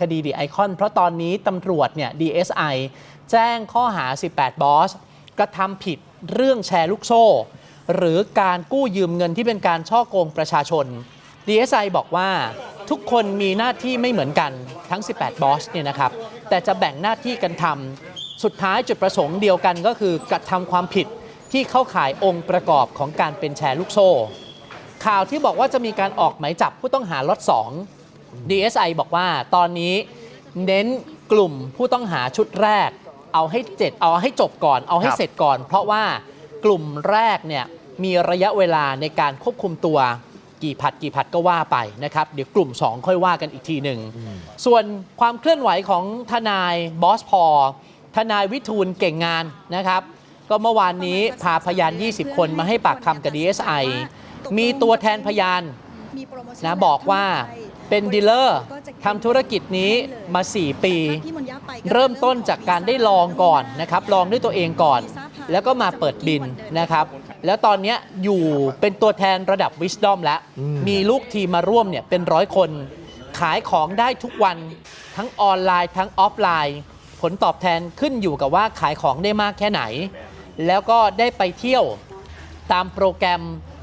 คดีดีไอคอนเพราะตอนนี้ตำรวจเนี่ย DSI แจ้งข้อหา 18 บอส กระทำผิดเรื่องแชร์ลูกโซ่ หรือการกู้ยืมเงินที่เป็นการช่อโกงประชาชน DSI บอกว่าทุกคนมีหน้าที่ไม่เหมือนกันทั้ง 18 บอสเนี่ยนะครับ แต่จะแบ่งหน้าที่กันทำสุดท้ายจุดประสงค์เดียวกันก็คือกระทำความผิดที่เข้าข่ายองค์ประกอบของการเป็นแชร์ลูกโซ่ ข่าวที่บอกว่าจะมีการออกหมายจับผู้ต้องหาล็อต2 DSI บอกว่าตอนนี้เน้นกลุ่มผู้ต้องหาชุดแรก เอาให้เจ็ดเอาให้จบก่อนเอาให้ครับเสร็จก่อน เพราะว่ากลุ่มแรกเนี่ยมีระยะเวลาในการควบคุมตัวกี่ผัดกี่ผัดก็ว่าไปนะครับเดี๋ยวกลุ่ม 2 ค่อยว่ากันอีกทีหนึ่ง ส่วนความเคลื่อนไหวของทนายบอสพอทนายวิทูลเก่งงานนะครับ ก็เมื่อวานนี้พาพยาน 20 คนมาให้ปากคำกับ DSI มีตัวแทนพยานนะบอกว่า เป็นดีลเลอร์ทำธุรกิจนี้มา 4 ปี เริ่มต้นจากการได้ลองก่อนนะครับ ลองด้วยตัวเองก่อน แล้วก็มาเปิดบินนะครับ แล้วตอนเนี้ยอยู่เป็นตัวแทนระดับ Wisdom แล้ว มีลูกทีมมาร่วมเนี่ยเป็นร้อยคน ขายของได้ทุกวันทั้งออนไลน์ทั้งออฟไลน์ ผลตอบแทนขึ้นอยู่กับว่าขายของได้มากแค่ไหน แล้วก็ได้ไปเที่ยวตามโปรแกรม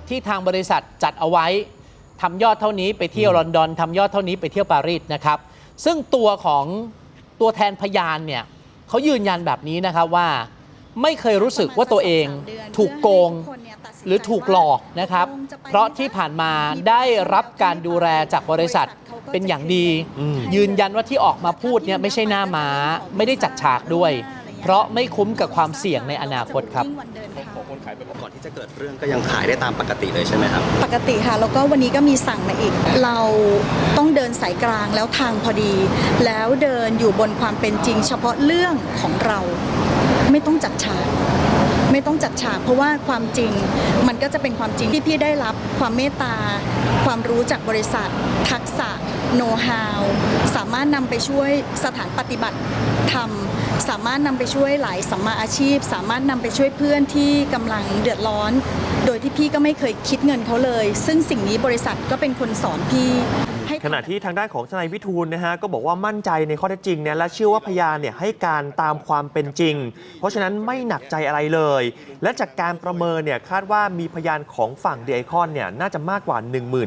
ที่ทางบริษัทจัดเอาไว้ ทำยอดเท่านี้ไปเที่ยวลอนดอนทำยอดเท่านี้ไปเที่ยวปารีสนะครับ ซึ่งตัวของตัวแทนพยานเนี่ยเขายืนยันแบบนี้นะครับว่า ไม่เคยรู้สึกว่าตัวเองถูกโกงหรือถูกหลอกนะครับ เพราะที่ผ่านมาได้รับการดูแลจากบริษัทเป็นอย่างดีอืมยืนยันว่าที่ออกมาพูดเนี่ยไม่ใช่หน้าม้า ไม่ได้จัดฉากด้วย เพราะไม่คุ้มกับความเสี่ยงในอนาคตครับ ก่อนที่จะเกิดเรื่องก็ยังขายได้ตามปกติเลยใช่ไหมครับ ปกติค่ะแล้วก็วันนี้ก็มีสั่งมาอีก เราต้องเดินสายกลางแล้วทางพอดี แล้วเดินอยู่บนความเป็นจริง เฉพาะเรื่องของเราไม่ต้องจัดฉาก ไม่ต้องจัดฉากเพราะว่าความจริงมันก็จะเป็นความจริงที่พี่ได้รับความเมตตา ความรู้จากบริษัท ทักษะโน้ตฮาวสามารถนำไปช่วยสถานปฏิบัติธรรมสามารถนำไปช่วยหลายสัมมาอาชีพ สามารถนำไปช่วยเพื่อนที่กำลังเดือดร้อน โดยที่พี่ก็ไม่เคยคิดเงินเขาเลย ซึ่งสิ่งนี้บริษัทก็เป็นคนสอนพี่ ให้ขณะที่ทางด้านของทนายวิทูลนะฮะก็บอกว่ามั่นใจในข้อเท็จจริงเนี่ยและเชื่อว่าพยานเนี่ยให้การตามความเป็นจริง เพราะฉะนั้นไม่หนักใจอะไรเลย และจากการประเมินเนี่ยคาดว่ามีพยานของฝั่งเดไอคอนเนี่ยน่าจะมากกว่า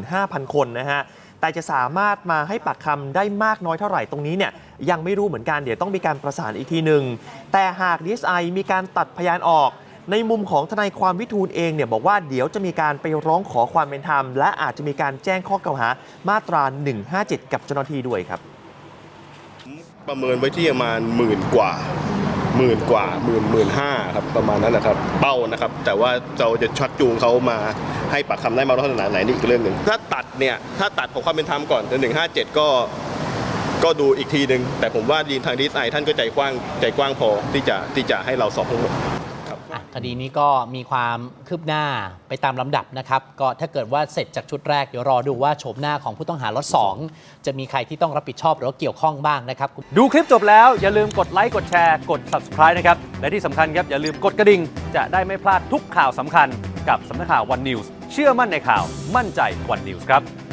15,000 คนนะฮะแต่จะสามารถมาให้ปากคำได้มากน้อยเท่าไหร่ตรงนี้เนี่ยยังไม่รู้เหมือนกันเดี๋ยวต้องมีการประสานอีกทีหนึ่งแต่หาก DSI มีการตัดพยานออก ในมุมของทนายความวิทูลเองเนี่ยบอกว่าเดี๋ยวจะมีการไปร้องขอความเป็นธรรม และอาจจะมีการแจ้งข้อกล่าวหามาตรา 157 กับเจ้าหน้าที่ด้วยครับ ประเมินไว้ที่ประมาณหมื่นกว่าหมื่นกว่าหมื่นหมื่นห้าครับประมาณนั้นนะครับ เป้านะครับ แต่ว่าเราจะชักจูงเขามาให้ปากคำได้มากน้อยขนาดไหนนี่อีกเรื่องหนึ่งถ้าตัดเนี่ยถ้าตัดของความเป็นธรรมก่อนจนหนึ่งห้าเจ็ดก็ก็ดูอีกทีหนึ่งแต่ผมว่าดีนทางดีไอท่านก็ใจกว้างใจกว้างพอที่จะที่จะให้เราสอบทั้งหมด คดีนี้ก็มีความคืบหน้าไปตามลำดับนะครับ ก็ถ้าเกิดว่าเสร็จจากชุดแรก เดี๋ยวรอดูว่าโฉมหน้าของผู้ต้องหาล็อต2จะมีใครที่ต้องรับผิดชอบหรือว่าเกี่ยวข้องบ้างนะครับ ดูคลิปจบแล้วอย่าลืมกดไลค์กดแชร์กด subscribe นะครับ และที่สำคัญครับอย่าลืมกดกระดิ่ง จะได้ไม่พลาดทุกข่าวสำคัญกับสำนักข่าว One News เชื่อมั่นในข่าวมั่นใจ One News ครับ